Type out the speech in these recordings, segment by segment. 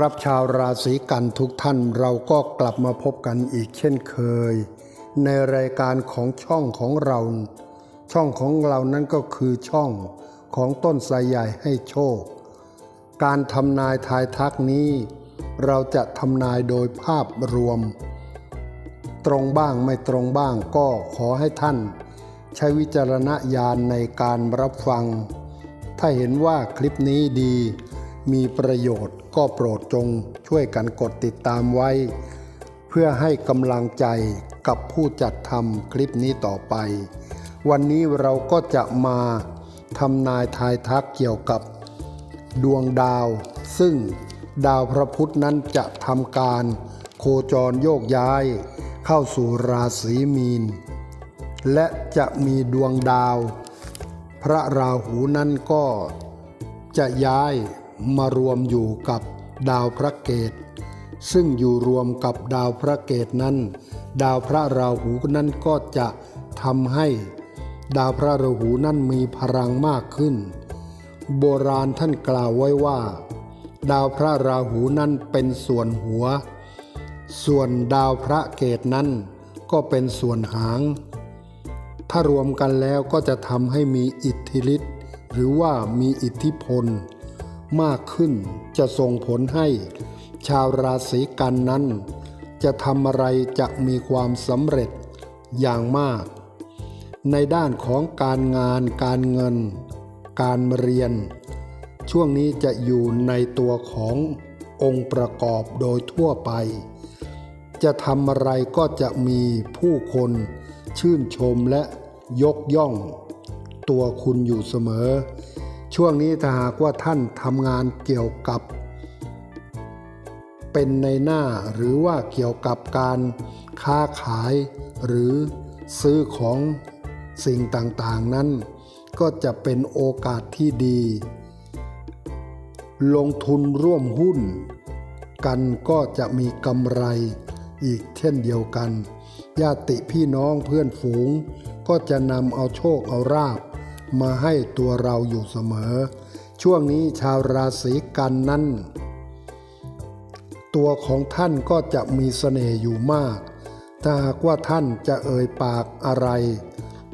ครับชาวราศีกันทุกท่านเราก็กลับมาพบกันอีกเช่นเคย ในรายการของช่องของเรา ช่องของเรานั้นก็คือช่องของต้นไทรใหญ่ให้โชค การทำนายทายทักนี้ เราจะทำนายโดยภาพรวม ตรงบ้างไม่ตรงบ้างก็ขอให้ท่าน ใช้วิจารณญาณในการรับฟัง ถ้าเห็นว่าคลิปนี้ดี มีประโยชน์ก็โปรดจงช่วยกันกดติดตามไว้ เพื่อให้กำลังใจกับผู้จัดทำคลิปนี้ต่อไป วันนี้เราก็จะมาทำนายทายทักเกี่ยวกับ ดวงดาว ซึ่งดาวพระพุธนั้นจะทำการ โคจรโยกย้าย เข้าสู่ราศีมีน และจะมีดวงดาว พระราหูนั้นก็จะย้าย มารวมอยู่กับดาวพระเกต ซึ่งอยู่รวมกับดาวพระเกตนั้น ดาวพระราหูนั้นก็จะทำให้ ดาวพระราหูนั้นมีพลังมากขึ้น โบราณท่านกล่าวไว้ว่า ดาวพระราหูนั้นเป็นส่วนหัว ส่วนดาวพระเกตนั้นก็เป็นส่วนหาง ถ้ารวมกันแล้วก็จะทำให้มีอิทธิฤทธิ์หรือว่ามีอิทธิพล มากขึ้นจะส่งผลให้ ชาวราศีกันนั้น จะทำอะไรจะมีความสำเร็จอย่างมาก ในด้านของการงานการเงิน การเรียน ช่วงนี้จะอยู่ในตัวขององค์ประกอบโดยทั่วไป จะทำอะไรก็จะมีผู้คนชื่นชมและยกย่อง ตัวคุณอยู่เสมอ ช่วงนี้ถ้าหากว่าท่านทำงานเกี่ยวกับ เป็นในหน้าหรือว่าเกี่ยวกับการค้าขาย หรือซื้อของสิ่งต่างๆนั้น ก็จะเป็นโอกาสที่ดี ลงทุนร่วมหุ้น กันก็จะมีกำไรอีกเช่นเดียวกัน ญาติพี่น้องเพื่อนฝูง ก็จะนำเอาโชคเอาราบ มาให้ตัวเราอยู่เสมอ ช่วงนี้ชาวราศีกันนั้น ตัวของท่านก็จะมีเสน่ห์อยู่มาก ถ้าหากว่าท่านจะเอ่ยปากอะไร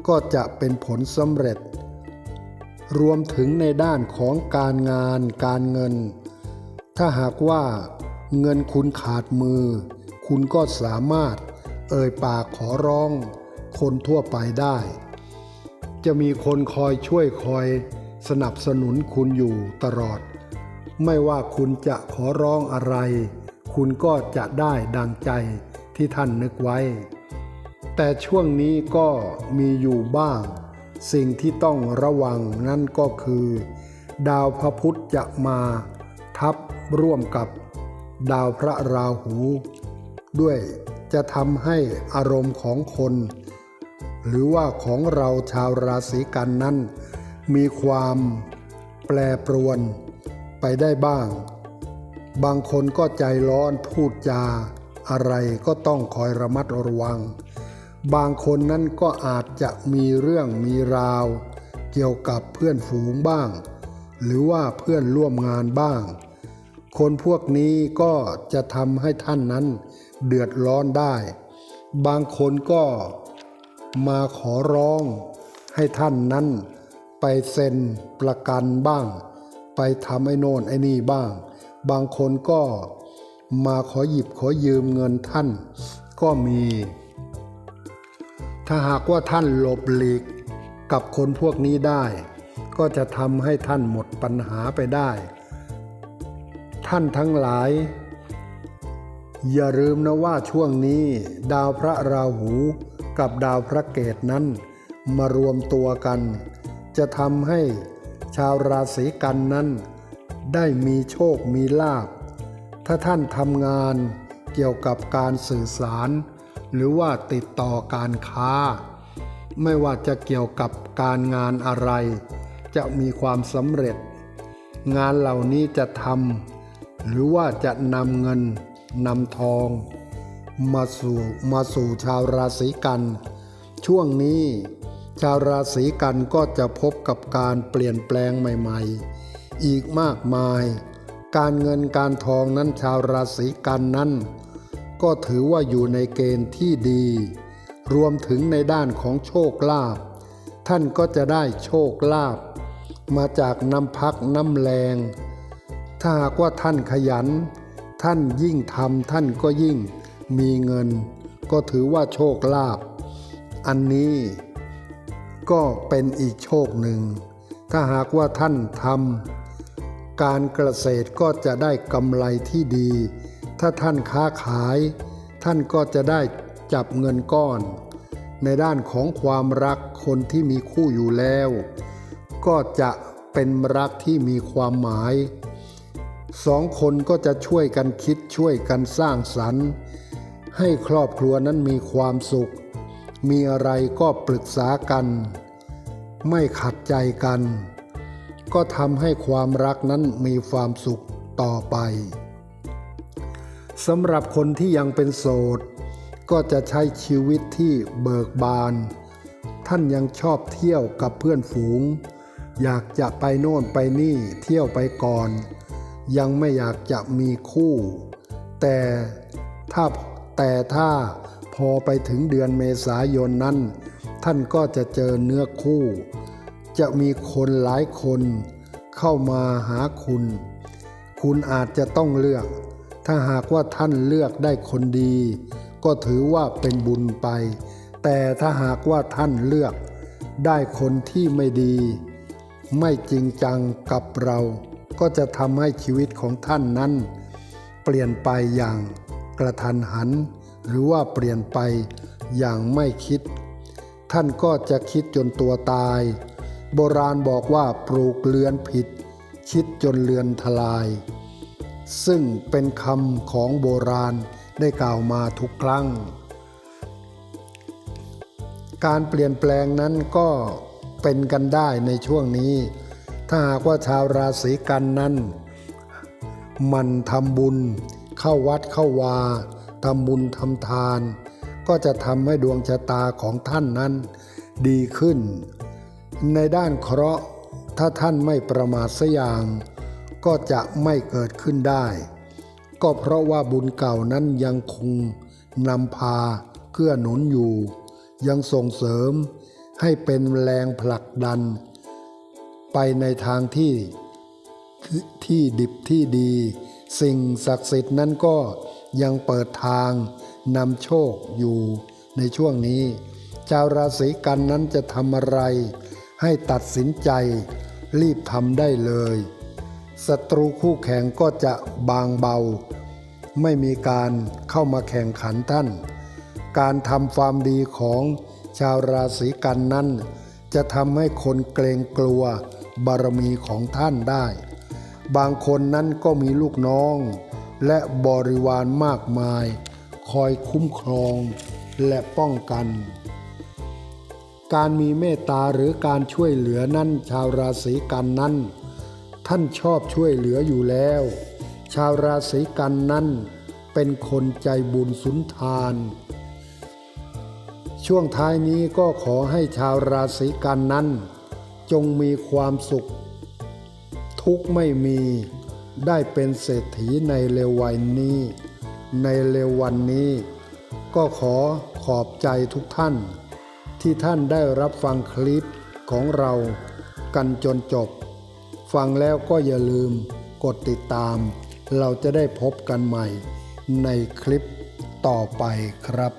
ก็จะเป็นผลสำเร็จ รวมถึงในด้านของการงานการเงิน ถ้าหากว่าเงินคุณขาดมือ คุณก็สามารถเอ่ยปากขอร้องคนทั่วไปได้ จะมีคนคอยช่วยคอยสนับสนุนคุณอยู่ตลอด ไม่ว่าคุณจะขอร้องอะไร คุณก็จะได้ดังใจที่ท่านนึกไว้ แต่ช่วงนี้ก็มีอยู่บ้าง สิ่งที่ต้องระวังนั่นก็คือ ดาวพระพุธจะมาทับร่วมกับดาวพระราหู ด้วยจะทำให้อารมณ์ของคน หรือว่าของเราชาวราศีกันนั้น มีความแปรปรวนไปได้บ้าง บางคนก็ใจร้อนพูดจา อะไรก็ต้องคอยระมัดระวัง บางคนนั้นก็อาจจะมีเรื่องมีราว เกี่ยวกับเพื่อนฝูงบ้าง หรือว่าเพื่อนร่วมงานบ้าง คนพวกนี้ก็จะทำให้ท่านนั้นเดือดร้อนได้ บางคนก็ มาขอร้องให้ท่านนั้น ไปเซ็นประกันบ้าง ไปทำไอ้โน่นไอ้นี่บ้าง บางคนก็มาขอหยิบขอยืมเงินท่าน ก็มี ถ้าหากว่าท่านหลบหลีกกับคนพวกนี้ได้ ก็จะทำให้ท่านหมดปัญหาไปได้ ท่านทั้งหลาย อย่าลืมนะว่าช่วงนี้ดาวพระราหูกับดาวพระเกตนั้น มารวมตัวกัน จะทำให้ชาวราศีกันนั้น ได้มีโชคมีลาภถ้าท่านทำงานเกี่ยวกับการสื่อสาร หรือว่าติดต่อการค้า ไม่ว่าจะเกี่ยวกับการงานอะไร จะมีความสำเร็จ งานเหล่านี้จะทำหรือว่าจะนำเงิน นำทอง มาสู่มาสู่ชาวราศีกัน ช่วงนี้ชาวราศีกันก็จะพบกับการเปลี่ยนแปลงใหม่ ๆ อีกมากมาย การเงินการทองนั้นชาวราศีกันนั้น ก็ถือว่าอยู่ในเกณฑ์ที่ดี รวมถึงในด้านของโชคลาภท่านก็จะได้โชคลาภมาจากน้ำพักน้ำแรง ถ้าหากว่าท่านขยัน ท่านยิ่งทำท่านก็ยิ่งมีเงิน ก็ถือว่าโชคลาภอันนี้ก็เป็นอีกโชคหนึ่ง ถ้าหากว่าท่านทำการเกษตรก็จะได้กำไรที่ดี ถ้าท่านค้าขาย ท่านก็จะได้จับเงินก้อน ในด้านของความรักคนที่มีคู่อยู่แล้ว ก็จะเป็นรักที่มีความหมาย สองคนก็จะช่วยกันคิดช่วยกันสร้างสรรค์ ให้ครอบครัวนั้นมีความสุข มีอะไรก็ปรึกษากัน ไม่ขัดใจกัน ก็ทำให้ความรักนั้นมีความสุขต่อไปสำหรับคนที่ยังเป็นโสด ก็จะใช้ชีวิตที่เบิกบาน ท่านยังชอบเที่ยวกับเพื่อนฝูง อยากจะไปโน่นไปนี่เที่ยวไปก่อน ยังไม่อยากจะมีคู่ แต่ถ้าแต่ถ้าพอไปถึงเดือนเมษายนนั้น ท่านก็จะเจอเนื้อคู่ จะมีคนหลายคนเข้ามาหาคุณ คุณอาจจะต้องเลือก ถ้าหากว่าท่านเลือกได้คนดี ก็ถือว่าเป็นบุญไป แต่ถ้าหากว่าท่านเลือกได้คนที่ไม่ดี ไม่จริงจังกับเรา ก็จะทำให้ชีวิตของท่านนั้น เปลี่ยนไปอย่างกระทันหัน หรือว่าเปลี่ยนไปอย่างไม่คิด ท่านก็จะคิดจนตัวตาย โบราณบอกว่าปลูกเรือนผิด คิดจนเรือนทลาย ซึ่งเป็นคำของโบราณได้กล่าวมาทุกครั้ง การเปลี่ยนแปลงนั้นก็เป็นกันได้ในช่วงนี้ ถ้าหากว่าชาวราศีกันนั้นมันทำบุญ เข้าวัดเข้าวาทำบุญทำทาน ก็จะทำให้ดวงชะตาของท่านนั้นดีขึ้น ในด้านเคราะห์ถ้าท่านไม่ประมาทสกอย่าง ก็จะไม่เกิดขึ้นได้ ก็เพราะว่าบุญเก่านั้นยังคงนำพาเกื้อหนุนอยู่ ยังส่งเสริมให้เป็นแรงผลักดัน ไปในทางที่ที่ดิบที่ดี สิ่งศักดิ์สิทธิ์นั้นก็ยังเปิดทางนำโชคอยู่ในช่วงนี้ ชาวราศีกันนั้นจะทำอะไร ให้ตัดสินใจรีบทำได้เลยศัตรูคู่แข่งก็จะบางเบา ไม่มีการเข้ามาแข่งขันท่าน การทำความดีของชาวราศีกันนั้น จะทำให้คนเกรงกลัว บารมีของท่านได้ บางคนนั้นก็มีลูกน้อง และบริวารมากมาย คอยคุ้มครองและป้องกัน การมีเมตตาหรือการช่วยเหลือนั้นชาวราศีกันนั้น ท่านชอบช่วยเหลืออยู่แล้ว ชาวราศีกันนั้นเป็นคนใจบุญสุนทาน ช่วงท้ายนี้ก็ขอให้ชาวราศีกันนั้น จงมีความสุข ทุกไม่มีได้เป็นเศรษฐีในเร็ววันนี้ ในเร็ววันนี้ ก็ขอขอบใจทุกท่าน ที่ท่านได้รับฟังคลิปของเรากันจนจบ ฟังแล้วก็อย่าลืมกดติดตาม เราจะได้พบกันใหม่ในคลิปต่อไปครับ